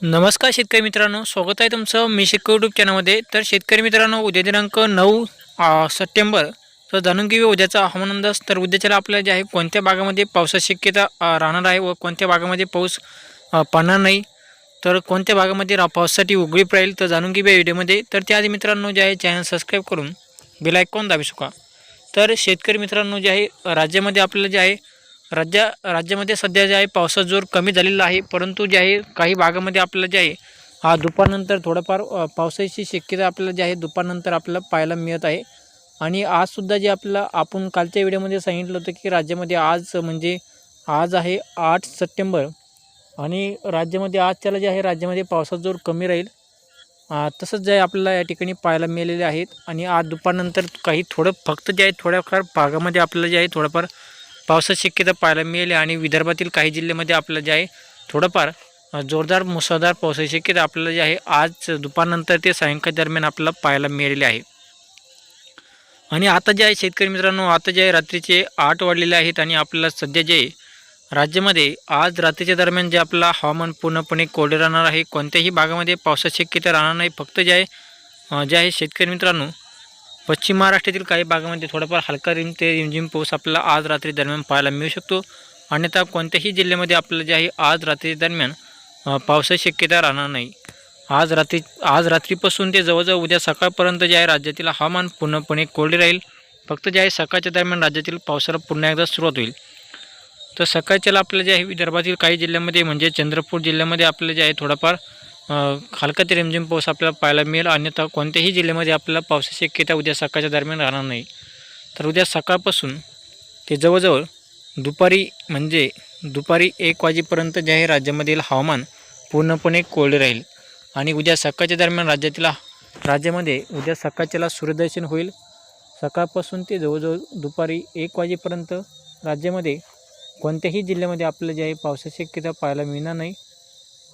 नमस्कार शेतकरी मित्रांनो स्वागत आहे तुमचं मी शेतकरी यूट्यूब चॅनलमध्ये तर शेतकरी मित्रांनो उद्या दिनांक नऊ सप्टेंबर तर जाणून घेऊया उद्याचा हवामान अंदाज. तर उद्याच्याला आपल्याला जे आहे कोणत्या भागामध्ये पावसाची शक्यता राहणार आहे व कोणत्या भागामध्ये पाऊस पडणार नाही तर कोणत्या भागामध्ये रा पावसासाठी उघडी राहील तर जाणून घेऊया व्हिडिओमध्ये तर त्याआधी मित्रांनो जे आहे चॅनल सबस्क्राईब करून बेलायकॉन दाबी चुका तर शेतकरी मित्रांनो जे आहे राज्यामध्ये आपल्याला जे आहे राज्या राज्यामध्ये सध्या जे आहे पावसाचा जोर कमी झालेला आहे. परंतु जे आहे काही भागामध्ये आपल्याला जे आहे हा दुपारनंतर थोडंफार पावसाची शक्यता आपल्याला जे आहे दुपारनंतर आपल्याला पाहायला मिळत आहे. आणि आजसुद्धा जे आपल्याला आपण कालच्या व्हिडिओमध्ये सांगितलं होतं की राज्यामध्ये आज म्हणजे आज आहे आठ सप्टेंबर. आणि राज्यामध्ये आज त्याला जे आहे राज्यामध्ये पावसाचा जोर कमी राहील. तसंच जे आहे आपल्याला या ठिकाणी पाहायला मिळालेले आहेत. आणि आज दुपारनंतर काही थोडं फक्त जे आहे थोड्याफार भागामध्ये आपल्याला जे आहे थोडंफार पावसाची शक्यता पाहायला मिळेल आणि विदर्भातील काही जिल्ह्यामध्ये आपलं जे आहे थोडंफार जोरदार मुसळधार पावसाची शक्यता आपल्याला जे आहे आज दुपारनंतर ते सायंकाळ दरम्यान आपल्याला पाहायला मिळालेले आहे. आणि आता जे आहे शेतकरी मित्रांनो आता जे आहे रात्रीचे आठ वाढलेले आहेत आणि आपल्याला सध्या जे राज्यामध्ये आज रात्रीच्या दरम्यान जे आपला हवामान पूर्णपणे कोरडे राहणार आहे. कोणत्याही भागामध्ये पावसाची शक्यता राहणार नाही. फक्त जे आहे जे आहे शेतकरी मित्रांनो पश्चिम महाराष्ट्रातील काही भागामध्ये थोडाफार हलका रिम ते रिमझिम पाऊस आपल्याला आज रात्री दरम्यान पाहायला मिळू शकतो. अन्यथा कोणत्याही जिल्ह्यामध्ये आपल्याला जे आहे आज रात्री दरम्यान पावसाची शक्यता राहणार नाही. आज रात्री आज रात्रीपासून ते जवळजवळ उद्या सकाळपर्यंत जे आहे राज्यातील हवामान पूर्णपणे कोरडे राहील. फक्त जे आहे सकाळच्या दरम्यान राज्यातील पावसाला पुन्हा एकदा सुरुवात होईल. तर सकाळच्याला आपलं जे आहे विदर्भातील काही जिल्ह्यामध्ये म्हणजे चंद्रपूर जिल्ह्यामध्ये आपलं जे आहे थोडाफार हलका ते रिमझिम पाऊस आपल्याला पाहायला मिळेल. अन्यथा कोणत्याही जिल्ह्यामध्ये आपल्याला पावसाची शक्यता उद्या सकाळच्या दरम्यान राहणार नाही. तर उद्या सकाळपासून ते जवळजवळ दुपारी म्हणजे दुपारी एक वाजेपर्यंत जे आहे राज्यामधील हवामान पूर्णपणे कोरडे राहील. आणि उद्या सकाळच्या दरम्यान राज्यातील राज्यामध्ये उद्या सकाळच्याला सूर्यदर्शन होईल. सकाळपासून ते जवळजवळ दुपारी एक वाजेपर्यंत राज्यामध्ये कोणत्याही जिल्ह्यामध्ये आपलं जे आहे पावसाची शक्यता पाहायला मिळणार नाही.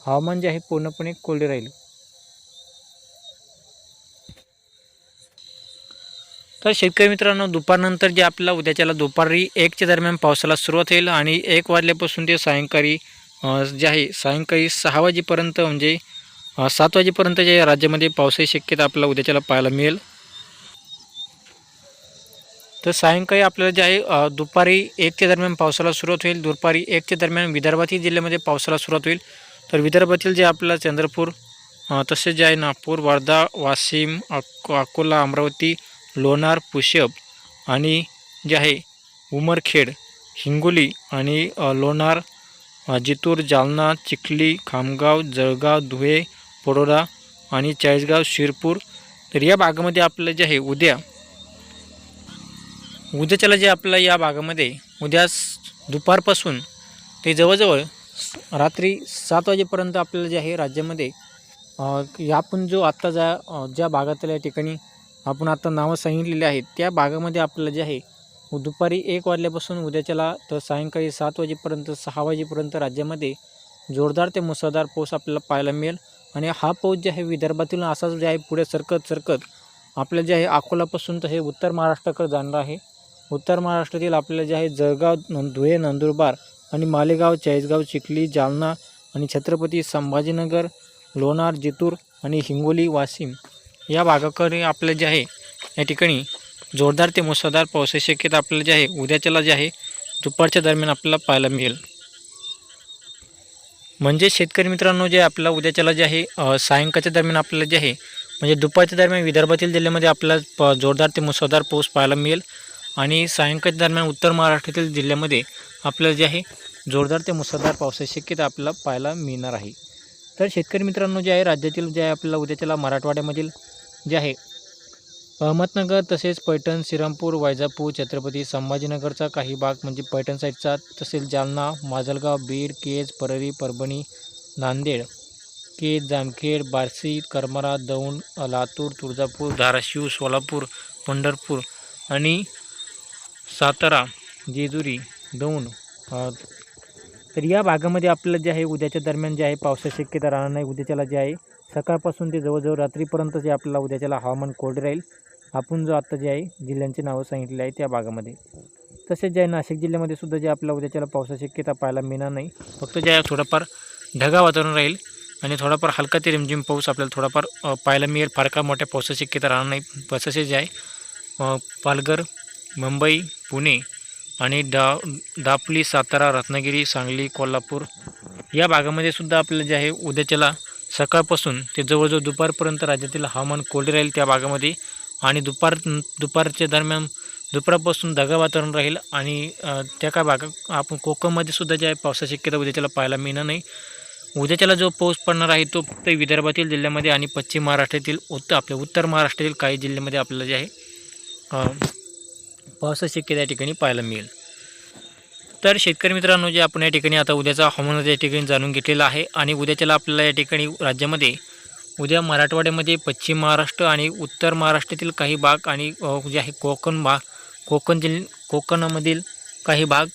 हवामान जे आहे पूर्णपणे कोरडे राहील. तर शेतकरी मित्रांनो दुपारनंतर जे आपल्याला उद्याच्याला दुपारी एकच्या दरम्यान पावसाला सुरुवात होईल आणि एक वाजल्यापासून ते सायंकाळी जे आहे सायंकाळी सहा वाजेपर्यंत म्हणजे सात वाजेपर्यंत जे राज्यामध्ये पावसाची शक्यता आपल्याला उद्याच्याला पाहायला मिळेल. तर सायंकाळी आपल्याला जे आहे दुपारी एकच्या दरम्यान पावसाला सुरुवात होईल. दुपारी एकच्या दरम्यान विदर्भातील जिल्ह्यामध्ये पावसाला सुरुवात होईल. तर विदर्भातील जे आपला चंद्रपूर तसे तसेच जे आहे नागपूर वर्धा वाशिम अक अकोला अमरावती लोणार पुष्यप आणि जे आहे उमरखेड हिंगोली आणि लोणार जितूर जालना चिखली खामगाव जळगाव धुळे पडोरा आणि चाळीसगाव शिरपूर. तर या भागामध्ये आपलं जे आहे उद्या उद्याच्याला जे आपलं या भागामध्ये उद्या दुपारपासून ते जवळजवळ रात्री सात वाजेपर्यंत आपल्याला जे आहे राज्यामध्ये या आपण जो आत्ता ज्या ज्या भागातल्या ठिकाणी आपण आता नावं सांगितलेली आहेत त्या भागामध्ये आपल्याला जे आहे दुपारी एक वाजल्यापासून उद्याच्याला तर सायंकाळी सात वाजेपर्यंत सहा वाजेपर्यंत राज्यामध्ये जोरदार ते मुसळधार पाऊस आपल्याला पाहायला मिळेल. आणि हा पाऊस जे आहे विदर्भातील असाच जे आहे पुढे सरकत सरकत आपल्याला जे आहे अकोलापासून तर हे उत्तर महाराष्ट्राकडे जाणार आहे. उत्तर महाराष्ट्रातील आपल्याला जे आहे जळगाव धुळे नंदुरबार आणि मालेगाव चाळीसगाव चिखली जालना आणि छत्रपती संभाजीनगर लोणार जितूर आणि हिंगोली वाशिम या भागाकडे आपलं जे आहे या ठिकाणी जोरदार ते मुसळधार पावसाची शक्यता आपल्याला जे आहे उद्याच्याला जे आहे दुपारच्या दरम्यान आपल्याला पाहायला मिळेल. म्हणजे शेतकरी मित्रांनो जे आपल्याला उद्याच्याला जे आहे सायंकाळच्या दरम्यान आपल्याला जे आहे म्हणजे दुपारच्या दरम्यान विदर्भातील जिल्ह्यामध्ये आपल्याला प जोरदार ते मुसळधार पाऊस पाहायला मिळेल. आणि सायंकाळच्या दरम्यान उत्तर महाराष्ट्रातील जिल्ह्यामध्ये आपल्याला जे आहे जोरदार ते मुसळधार पावसाची शक्यता आपल्याला पाहायला मिळणार आहे. तर शेतकरी मित्रांनो जे आहे राज्यातील जे आहे आपल्याला उद्याच्याला मराठवाड्यामधील जे आहे अहमदनगर तसेच पैठण श्रीरामपूर वैजापूर छत्रपती संभाजीनगरचा काही भाग म्हणजे पैठण साईडचा तसेच जालना माजलगाव बीड केज परळी परभणी नांदेड केज जामखेड बार्शी करमरा दौंड लातूर तुळजापूर धाराशिव सोलापूर पंढरपूर आणि सातारा जेजुरी दोन तर या भागामध्ये आपल्याला जे आहे उद्याच्या दरम्यान जे आहे पावसाची शक्यता राहणार नाही. उद्याच्याला जे आहे सकाळपासून ते जवळजवळ रात्रीपर्यंत जे आपल्याला उद्याच्याला हवामान कोरडे राहील. आपण जो आत्ता जे आहे जिल्ह्यांची नावं सांगितली आहे त्या भागामध्ये. तसेच जे आहे नाशिक जिल्ह्यामध्ये सुद्धा जे आपल्याला उद्याच्याला पावसाची शक्यता पाहायला मिळणार नाही. फक्त जे आहे थोडंफार ढगा वातावरण राहील आणि थोडाफार हलका ते रिमझिम पाऊस आपल्याला थोडाफार पाहायला मिळेल. फार का मोठ्या पावसाची शक्यता राहणार नाही. तसेच जे आहे पालघर मुंबई पुणे आणि डा दापली सातारा रत्नागिरी सांगली कोल्हापूर या भागामध्ये सुद्धा आपल्याला जे आहे उद्याच्याला सकाळपासून ते जवळजवळ दुपारपर्यंत राज्यातील हवामान कोरडे राहील त्या भागामध्ये आणि दुपार दुपारच्या दरम्यान दुपारपासून दगा वातावरण राहील आणि त्या काय भागा आपण कोकणमध्ये सुद्धा जे आहे पावसाची शक्यता उद्याच्याला पाहायला मिळणार नाही. उद्याच्याला जो पाऊस पडणार आहे तो फक्त विदर्भातील जिल्ह्यामध्ये आणि पश्चिम महाराष्ट्रातील उत्तर आपल्या उत्तर महाराष्ट्रातील काही जिल्ह्यामध्ये आपल्याला जे आहे पावसाची शक्यता या ठिकाणी पाहायला मिळेल. तर शेतकरी मित्रांनो जे आपण या ठिकाणी आता उद्याचा हवामान या ठिकाणी जाणून घेतलेला आहे आणि उद्याच्याला आपल्याला या ठिकाणी राज्यामध्ये उद्या मराठवाड्यामध्ये पश्चिम महाराष्ट्र आणि उत्तर महाराष्ट्रातील काही भाग आणि जे आहे कोकण भाग कोकण जिल्ह कोकणामधील काही भाग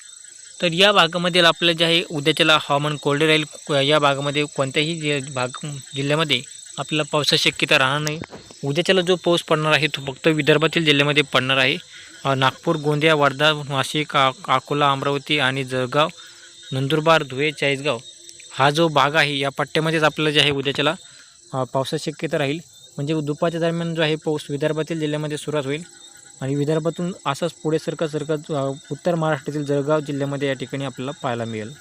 तर या भागामधील आपलं जे आहे उद्याच्याला हवामान कोरडे राहील. या भागामध्ये कोणत्याही जे भाग जिल्ह्यामध्ये आपल्याला पावसाची शक्यता राहणार नाही. उद्याच्याला जो पाऊस पडणार आहे तो फक्त विदर्भातील जिल्ह्यामध्ये पडणार आहे. नागपूर गोंदिया वर्धा नाशिक अकोला अमरावती आणि जळगाव नंदुरबार धुळे चाळीसगाव हा जो भाग आहे या पट्ट्यामध्येच आपल्याला जे आहे उद्याच्याला पावसाची शक्यता राहील. म्हणजे दुपारच्या दरम्यान जो आहे पाऊस विदर्भातील जिल्ह्यामध्ये सुरुवात होईल आणि विदर्भातून असंच पुढे सरकत सरकत उत्तर महाराष्ट्रातील जळगाव जिल्ह्यामध्ये या ठिकाणी आपल्याला पाहायला मिळेल.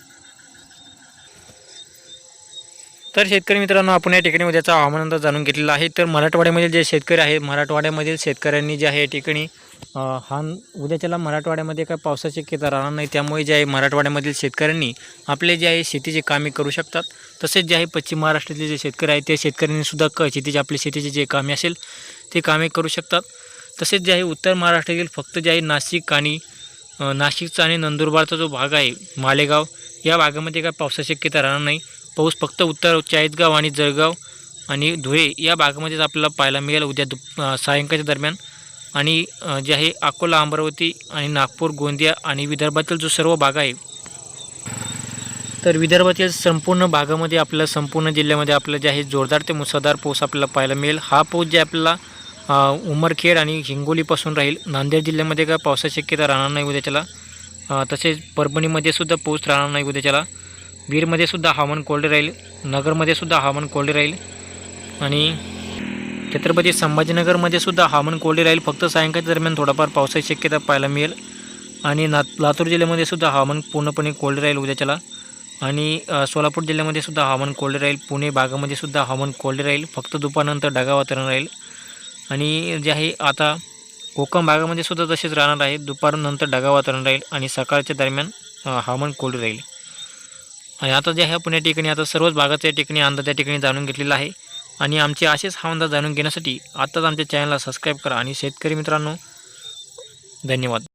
तर शेतकरी मित्रांनो आपण या ठिकाणी उद्याचा हवामान अंदाज जाणून घेतलेला आहे. तर मराठवाड्यामधील जे शेतकरी आहे मराठवाड्यामधील शेतकऱ्यांनी जे आहे या ठिकाणी हा उद्याच्याला मराठवाड्यामध्ये काय पावसाची शक्यता राहणार नाही. त्यामुळे जे आहे मराठवाड्यामधील शेतकऱ्यांनी आपले जे आहे शेतीचे कामे करू शकतात. तसेच जे आहे पश्चिम महाराष्ट्रातले जे शेतकरी आहेत त्या शेतकऱ्यांनीसुद्धा क शेतीचे आपले शेतीचे जे कामे असेल ते कामे करू शकतात. तसेच जे आहे उत्तर महाराष्ट्रातील फक्त जे आहे नाशिक आणि नाशिकचा आणि नंदुरबारचा जो भाग आहे मालेगाव या भागामध्ये काय पावसाची शक्यता राहणार नाही. पाऊस फक्त उत्तर चाळीसगाव आणि जळगाव आणि धुळे या भागामध्येच आपल्याला पाहायला मिळेल. उद्या दुप सायंकाळच्या दरम्यान. आणि जे आहे अकोला अमरावती आणि नागपूर गोंदिया आणि विदर्भातील जो सर्व भाग आहे. तर विदर्भातील संपूर्ण भागामध्ये आपल्याला संपूर्ण जिल्ह्यामध्ये आपलं जे आहे जोरदार ते मुसळधार पाऊस आपल्याला पाहायला मिळेल. हा पाऊस जे आपल्याला उमरखेड आणि हिंगोलीपासून राहील. नांदेड जिल्ह्यामध्ये काय पावसाची शक्यता राहणार नाही उद्याच्याला. तसेच परभणीमध्ये सुद्धा पाऊस राहणार नाही उद्याच्याला. बीडमध्ये सुद्धा हवामान कोरडे राहील नगरमध्ये सुद्धा हवामान कोरडे राहील. आणि छत्रपती संभाजीनगरमध्ये सुद्धा हवामान कोरडे राहील. फक्त सायंकाळच्या दरम्यान थोडाफार पावसाची शक्यता पाहायला मिळेल. आणि ना लातूर जिल्ह्यामध्ये सुद्धा हवामान पूर्णपणे कोरडे राहील उद्याच्याला. आणि सोलापूर जिल्ह्यामध्ये सुद्धा हवामान कोरडे राहील. पुणे भागामध्ये सुद्धा हवामान कोरडे राहील. फक्त दुपारनंतर ढगाळ वातावरण राहील. आणि जे आहे आता कोकण भागामध्ये सुद्धा तसेच राहणार आहे. दुपारनंतर ढगाळ वातावरण राहील. आणि सकाळच्या दरम्यान हवामान कोरडे राहील. आणि आता जे आहे आपण या ठिकाणी आता सर्वच भागाच्या ठिकाणी अंदाज त्या ठिकाणी जाणून घेतलेला आहे. आणि आमचे असेच हा अंदाज जाणून घेण्यासाठी आत्ताच आमच्या चॅनलला सबस्क्राईब करा. आणि शेतकरी मित्रांनो धन्यवाद.